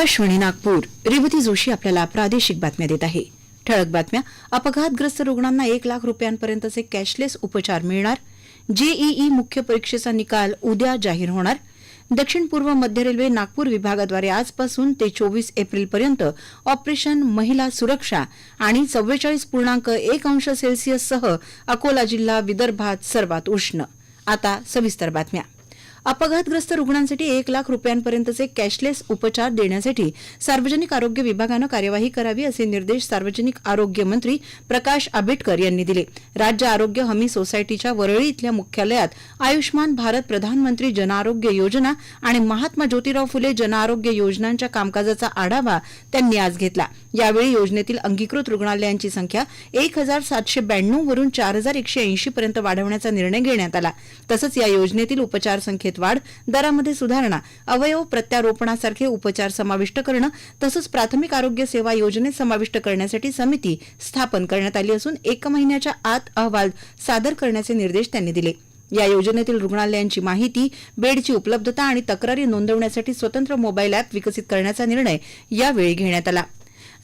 आकाशवाणी नागपूर. रेवती जोशी आपल्याला प्रादेशिक बातम्या देत आहे. ठळक बातम्या. अपघातग्रस्त रुग्णांना एक लाख रुपयांपर्यंतचे कॅशलेस उपचार मिळणार. जेईई मुख्य परीक्षेचा निकाल उद्या जाहीर होणार. दक्षिण पूर्व मध्य रेल्वे नागपूर विभागाद्वारे आजपासून ते चोवीस एप्रिलपर्यंत ऑपरेशन महिला सुरक्षा आणि चव्वेचाळीस पूर्णांक एक अंश सेल्सिअससह अकोला जिल्हा विदर्भात सर्वात उष्ण. आता सविस्तर बातम्या. अपघातग्रस्त रुग्णांसाठी एक लाख रुपयांपर्यंतचे कॅशलेस उपचार देण्यासाठी सार्वजनिक आरोग्य विभागानं कार्यवाही करावी असे निर्देश सार्वजनिक आरोग्य मंत्री प्रकाश आंबेडकर यांनी दिले. राज्य आरोग्य हमी सोसायटीच्या वरळी इथल्या मुख्यालयात आयुष्मान भारत प्रधानमंत्री जनआरोग्य योजना आणि महात्मा ज्योतिराव फुले जनआरोग्य योजनांच्या कामकाजाचा आढावा त्यांनी आज घेतला. यावेळी योजनेतील अंगीकृत रुग्णालयांची संख्या एक हजार सातशे ब्याण्णव वरून चार हजार एकशे ऐंशी पर्यंत वाढवण्याचा निर्णय घेण्यात आला. तसंच या योजनेतील उपचार संख्ये संख्येत वाढ दरामध्ये सुधारणा अवयव प्रत्यारोपणासारखे उपचार समाविष्ट करणं तसंच प्राथमिक आरोग्य सेवा योजनेत समाविष्ट करण्यासाठी समिती स्थापन करण्यात आली असून एक महिन्याच्या आत अहवाल सादर करण्याचे निर्देश त्यांनी दिले. या योजनेतील रुग्णालयांची माहिती बेडची उपलब्धता आणि तक्रारी नोंदवण्यासाठी स्वतंत्र मोबाईल अॅप विकसित करण्याचा निर्णय यावेळी घेण्यात आला.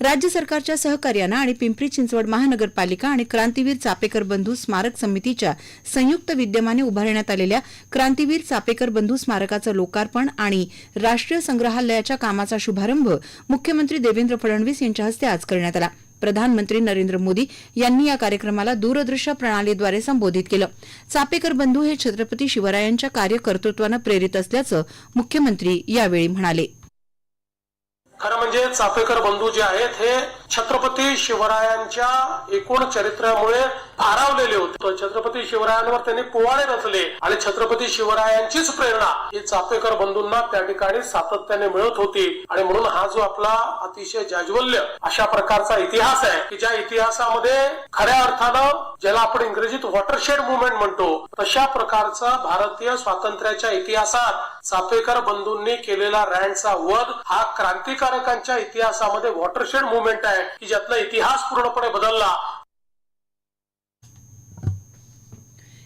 राज्य सरकारच्या सहकार्यानं आणि पिंपरी चिंचवड महानगरपालिका आणि क्रांतीवीर चापेकर बंधू स्मारक समितीच्या संयुक्त विद्यमाने उभारण्यात आलेल्या क्रांतीवीर चापेकर बंधू स्मारकाचं लोकार्पण आणि राष्ट्रीय संग्रहालयाच्या कामाचा शुभारंभ मुख्यमंत्री देवेंद्र फडणवीस यांच्या हस्ते आज करण्यात आला. प्रधानमंत्री नरेंद्र मोदी यांनी या कार्यक्रमाला दूरदृश्य प्रणालीद्वारे संबोधित केलं. चापेकर बंधू हे छत्रपती शिवरायांच्या कार्यकर्तृत्वानं प्रेरित असल्याचं मुख्यमंत्री यावेळी म्हणाले. खरं म्हणजे चाफेकर बंधू जे आहेत हे छत्रपती शिवरायांच्या एकूण चरित्रामुळे भारावलेले होते. छत्रपती शिवरायांवर त्यांनी पोवाडे रचले आणि छत्रपती शिवरायांचीच प्रेरणा ही चापेकर बंधूंना त्या ठिकाणी सातत्याने मिळत होती. आणि म्हणून हा जो आपला अतिशय जाज्वल्य अशा प्रकारचा इतिहास आहे की ज्या इतिहासामध्ये खऱ्या अर्थानं ज्याला आपण इंग्रजीत वॉटरशेड मुवमेंट म्हणतो तशा प्रकारचा भारतीय स्वातंत्र्याच्या इतिहासात चापेकर बंधूंनी केलेला रँडचा वध हा क्रांतिकारकांच्या इतिहासामध्ये वॉटरशेड मुवमेंट आहे. की ज्यातला इतिहास पूर्णपणे बदलला.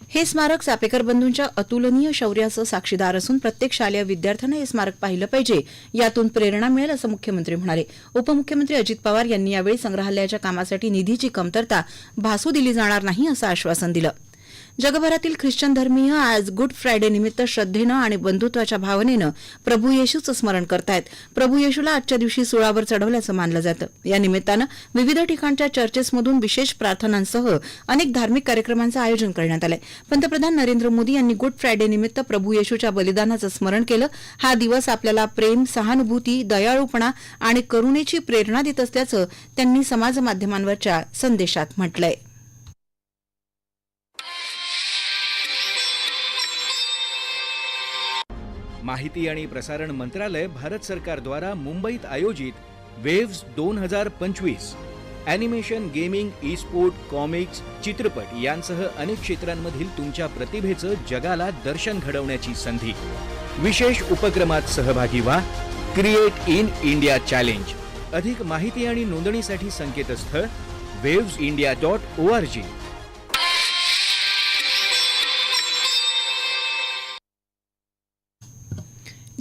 हे स्मारक चापेकर बंधूंच्या अतुलनीय शौर्याचं साक्षीदार असून प्रत्येक शालेय विद्यार्थ्यांना हे स्मारक पाहिलं पाहिजे यातून प्रेरणा मिळेल असं मुख्यमंत्री म्हणाले. उपमुख्यमंत्री अजित पवार यांनी यावेळी संग्रहालयाच्या कामासाठी निधीची कमतरता भासू दिली जाणार नाही असं आश्वासन दिलं. जगभरातील ख्रिश्चन धर्मीय आज गुड फ्रायडे निमित्त श्रद्धेनं आणि बंधुत्वाच्या भावनेनं प्रभू येशूचं स्मरण करतायत. प्रभू येशूला आजच्या दिवशी सुळावर चढवल्याचं मानलं जातं. या निमित्तानं विविध ठिकाणच्या चर्चेसमधून विशेष प्रार्थनांसह अनेक धार्मिक कार्यक्रमांचं आयोजन करण्यात आलंय. पंतप्रधान नरेंद्र मोदी यांनी गुड फ्रायडे निमित्त प्रभू येशूच्या बलिदानाचं स्मरण केलं. हा दिवस आपल्याला प्रेम सहानुभूती दयाळूपणा आणि करुणेची प्रेरणा देत असल्याचं त्यांनी समाजमाध्यमांवरच्या संदेशात म्हटलंय. माहिती आणि प्रसारण मंत्रालय भारत सरकारद्वारा मुंबईत आयोजित वेव्स दोन हजार पंचवीस animation gaming E sport comics चित्रपट यांसह अनेक क्षेत्रांमधील तुमच्या प्रतिभेचं जगाला दर्शन घडवण्याची संधी. विशेष उपक्रमात सहभागी व्हा. क्रिएट इन इंडिया चॅलेंज अधिक माहिती आणि नोंदणीसाठी संकेतस्थळ waves India dot O R G.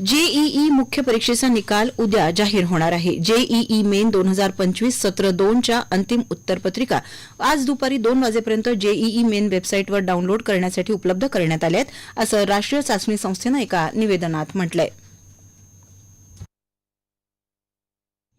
JEE मुख्य परीक्षेचा निकाल उद्या जाहीर होणार आहे. जेईई मेन दोन हजार पंचवीस सत्र दोनच्या अंतिम उत्तरपत्रिका आज दुपारी दोन वाजेपर्यंत जेईई मेन वेबसाईटवर डाउनलोड करण्यासाठी उपलब्ध करण्यात आल्या आहेत असं राष्ट्रीय चाचणी संस्थेनं एका निवेदनात म्हटलं आहे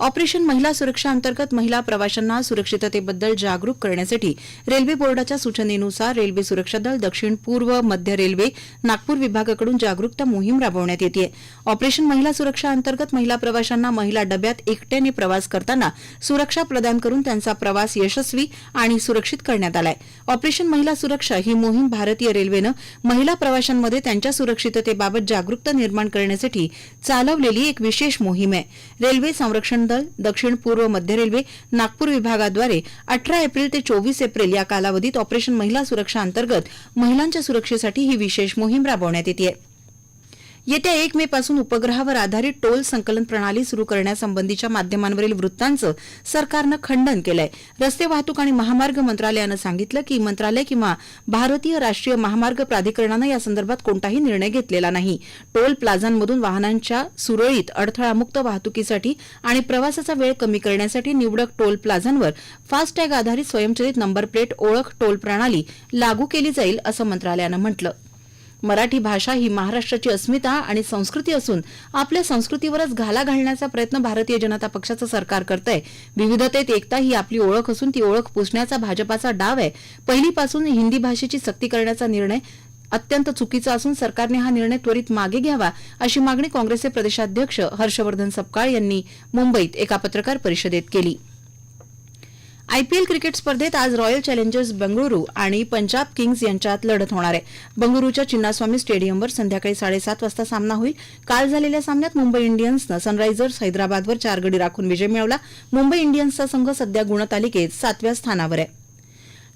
ऑपरेशन महिला सुरक्षा अंतर्गत महिला प्रवाशांना सुरक्षिततेबद्दल जागरूक करण्यासाठी रेल्वे बोर्डाच्या सूचनेनुसार रेल्वे सुरक्षा दल दक्षिण पूर्व मध्य रेल्वे नागपूर विभागाकडून जागरूकता मोहीम राबवण्यात येते. ऑपरेशन महिला सुरक्षा अंतर्गत महिला प्रवाशांना महिला डब्यात एकट्याने प्रवास करताना सुरक्षा प्रदान करून त्यांचा प्रवास यशस्वी आणि सुरक्षित करण्यात आलाय. ऑपरेशन महिला सुरक्षा ही मोहीम भारतीय रेल्वेनं महिला प्रवाशांमध्ये त्यांच्या सुरक्षिततेबाबत जागरूकता निर्माण करण्यासाठी चालवलेली एक विशेष मोहीम आहे. रेल्वे संरक्षण किसान दल दक्षिण पूर्व मध्य रेल्वे नागपूर विभागाद्वारे अठरा एप्रिल ते चोवीस एप्रिल या कालावधीत ऑपरेशन महिला सुरक्षा अंतर्गत महिलांच्या सुरक्षेसाठी ही विशेष मोहीम राबवण्यात येते येत्या एक मे पासून उपग्रहावर आधारित टोल संकलन प्रणाली सुरू करण्यासंबंधीच्या माध्यमांवरील वृत्तांचं सरकारनं खंडन केलंय. रस्ते वाहतूक आणि महामार्ग मंत्रालयानं सांगितलं की मंत्रालय किंवा भारतीय राष्ट्रीय महामार्ग प्राधिकरणानं या संदर्भात कोणताही निर्णय घेतलेला नाही. टोल प्लाझांमधून वाहनांच्या सुरळीत अडथळामुक्त वाहतुकीसाठी आणि प्रवासाचा वेळ कमी करण्यासाठी निवडक टोल प्लाझांवर फास्टॅग आधारित स्वयंचलित नंबर प्लेट ओळख टोल प्रणाली लागू केली जाईल असं मंत्रालयानं म्हटलं. मराठी भाषा ही महाराष्ट्राची अस्मिता आणि संस्कृती असून आपल्या संस्कृतीवरच घाला घालण्याचा प्रयत्न भारतीय जनता पक्षाचं सरकार करत आहे विविधतेत एकता ही आपली ओळख असून ती ओळख पुसण्याचा भाजपाचा डाव आहे. पहिलीपासून हिंदी भाषेची सक्ती करण्याचा निर्णय अत्यंत चुकीचा असून सरकारने हा निर्णय त्वरित मागे घ्यावा अशी मागणी काँग्रेसचे प्रदेशाध्यक्ष हर्षवर्धन सपकाळ यांनी मुंबईत एका पत्रकार परिषदेत केली. आयपीएल क्रिकेट स्पर्धेत आज रॉयल चॅलेंजर्स बंगळुरू आणि पंजाब किंग्ज यांच्यात लढत होणार आहे. बंगळुरूच्या चिन्नास्वामी स्टेडियमवर संध्याकाळी साडेसात वाजता सामना होईल. काल झालेल्या सामन्यात मुंबई इंडियन्सनं सनरायझर्स हैदराबादवर चार गडी राखून विजय मिळवला. मुंबई इंडियन्सचा संघ सध्या गुणतालिकेत सातव्या स्थानावर आहे.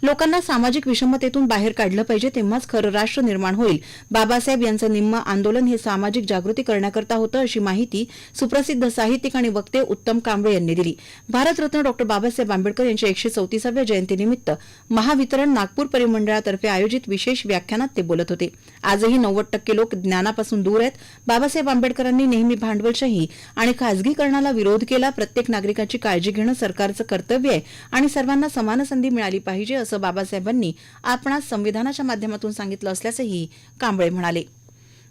लोकांना सामाजिक विषमतेतून बाहेर काढलं पाहिजे तेव्हाच खरं राष्ट्र निर्माण होईल. बाबासाहेब यांचं निम्म आंदोलन हे सामाजिक जागृती करण्याकरता होतं अशी माहिती सुप्रसिद्ध साहित्यिक आणि वक्ते उत्तम कांबळे यांनी दिली. भारतरत्न डॉ बाबासाहेब आंबेडकर यांच्या एकशे चौतीसाव्या जयंतीनिमित्त महावितरण नागपूर परिमंडळातर्फे आयोजित विशेष व्याख्यानात ते बोलत होते. आजही नव्वद टक्के लोक ज्ञानापासून दूर आहेत. बाबासाहेब आंबेडकरांनी नेहमी भांडवलशाही आणि खासगीकरणाला विरोध केला. प्रत्येक नागरिकाची काळजी घेणं सरकारचं कर्तव्य आहे आणि सर्वांना समान संधी मिळाली पाहिजे असं बाबासाहेबांनी आपणास संविधानाच्या माध्यमातून सांगितलं असल्याचंही कांबळे म्हणाले.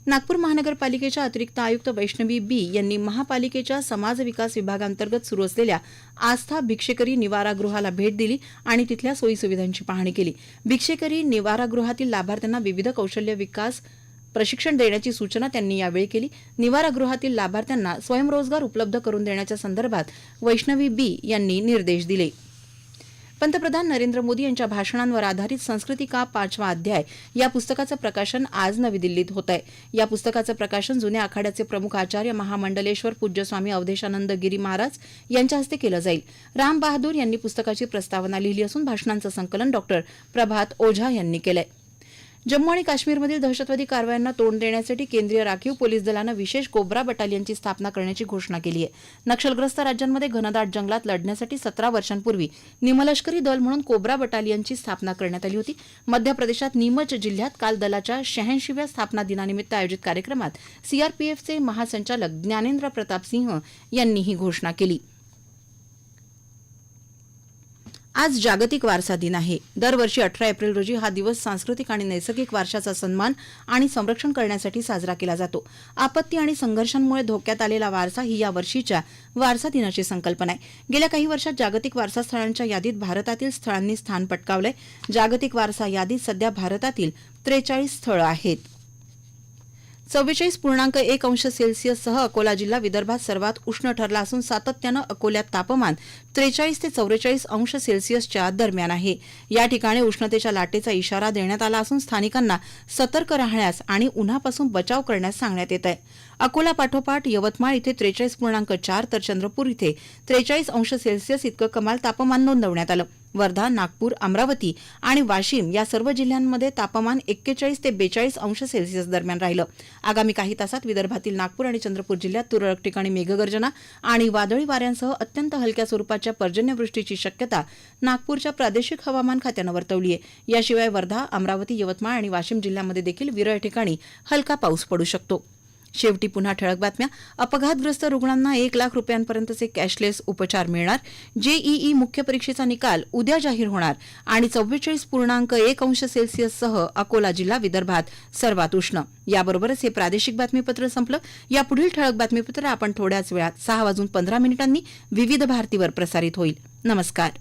नागपूर महानगरपालिकेच्या अतिरिक्त आयुक्त वैष्णवी बी यांनी महापालिकेच्या समाज विकास विभागांतर्गत सुरू असलेल्या आस्था भिक्षेकरी निवारागृहाला भेट दिली आणि तिथल्या सोयीसुविधांची पाहणी केली. भिक्षेकरी निवारागृहातील लाभार्थ्यांना विविध कौशल्य विकास प्रशिक्षण देण्याची सूचना त्यांनी यावेळी केली. निवारागृहातील लाभार्थ्यांना स्वयंरोजगार उपलब्ध करून देण्याच्या संदर्भात वैष्णवी बी यांनी निर्देश दिले. पंतप्रधान नरेंद्र मोदी यांच्या भाषणांवर आधारित संस्कृती का पाचवा अध्याय या पुस्तकाचं प्रकाशन आज नवी दिल्लीत होत आहे. या पुस्तकाचं प्रकाशन जुन्या आखाड्याचे प्रमुख आचार्य महामंडलेश्वर पूज्य स्वामी अवधेशानंद गिरी महाराज यांच्या हस्ते केलं जाईल. राम बहादूर यांनी पुस्तकाची प्रस्तावना लिहिली असून भाषणांचं संकलन डॉक्टर प्रभात ओझा यांनी केलं आहे जम्मू आणि काश्मीरमधील दहशतवादी कारवायांना तोंड देण्यासाठी केंद्रीय राखीव पोलीस दलानं विशेष कोब्रा बटालियनची स्थापना करण्याची घोषणा केली आहे. नक्षलग्रस्त राज्यांमध्ये घनदाट जंगलात लढण्यासाठी सतरा वर्षांपूर्वी निमलष्करी दल म्हणून कोब्रा बटालियनची स्थापना करण्यात आली होती. मध्य प्रदेशात नीमच जिल्ह्यात काल दलाच्या शहाऐंशीव्या स्थापना दिनानिमित्त आयोजित कार्यक्रमात सीआरपीएफचे महासंचालक ज्ञानेंद्र प्रताप सिंह यांनी ही घोषणा केली. आज जागतिक वारसा दिन आहे. दरवर्षी अठरा एप्रिल रोजी हा दिवस सांस्कृतिक आणि नैसर्गिक वारशाचा सन्मान आणि संरक्षण करण्यासाठी साजरा केला जातो. आपत्ती आणि संघर्षांमुळे धोक्यात आलेला वारसा ही या वर्षीच्या वारसा दिनाची संकल्पना आहे. गेल्या काही वर्षात जागतिक वारसा स्थळांच्या यादीत भारतातील स्थळांनी स्थान पटकावलंय. जागतिक वारसा यादीत सध्या भारतातील त्रेचाळीस स्थळं आहेत. चव्वेचाळीस पूर्णांक एक अंश सेल्सिअससह अकोला जिल्हा विदर्भात सर्वात उष्ण ठरला असून सातत्यानं अकोल्यात तापमान त्रेचाळीस ते चौवेचाळीस अंश सेल्सिअसच्या दरम्यान आहे. या ठिकाणी उष्णतेच्या लाटेचा इशारा देण्यात आला असून स्थानिकांना सतर्क राहण्यास आणि उन्हापासून बचाव करण्यास सांगण्यात येत आहे अकोला पाठोपाठ यवतमाळ इथे त्रेचाळीस पूर्णांक चार तर चंद्रपूर इथे त्रेचाळीस अंश सेल्सिअस इतकं कमाल तापमान नोंदवण्यात आलं. वर्धा नागपूर अमरावती आणि वाशिम या सर्व जिल्ह्यांमध्ये तापमान एक्केचाळीस ते बेचाळीस अंश सेल्सिअस दरम्यान राहिलं. आगामी काही तासात विदर्भातील नागपूर आणि चंद्रपूर जिल्ह्यात तुरळक ठिकाणी मेघगर्जना आणि वादळी वाऱ्यांसह अत्यंत हलक्या स्वरूपाच्या पर्जन्यवृष्टीची शक्यता नागपूरच्या प्रादेशिक हवामान खात्यानं वर्तवली आहे याशिवाय वर्धा अमरावती यवतमाळ आणि वाशिम जिल्ह्यामध्ये देखील विरळ ठिकाणी हलका पाऊस पडू शकतो. शेवटी पुन्हा ठळक बातम्या. अपघातग्रस्त रुग्णांना एक लाख रुपयांपर्यंतचे कॅशलेस उपचार मिळणार. जेईई मुख्य परीक्षेचा निकाल उद्या जाहीर होणार. आणि चव्वेचाळीस पूर्णांक एक अंश सेल्सिअससह अकोला जिल्हा विदर्भात सर्वात उष्ण. याबरोबरच हे प्रादेशिक बातमीपत्र संपलं. या पुढील ठळक बातमीपत्र आपण थोड्याच वेळात सहा वाजून पंधरा मिनिटांनी विविध भारतीवर प्रसारित होईल. नमस्कार.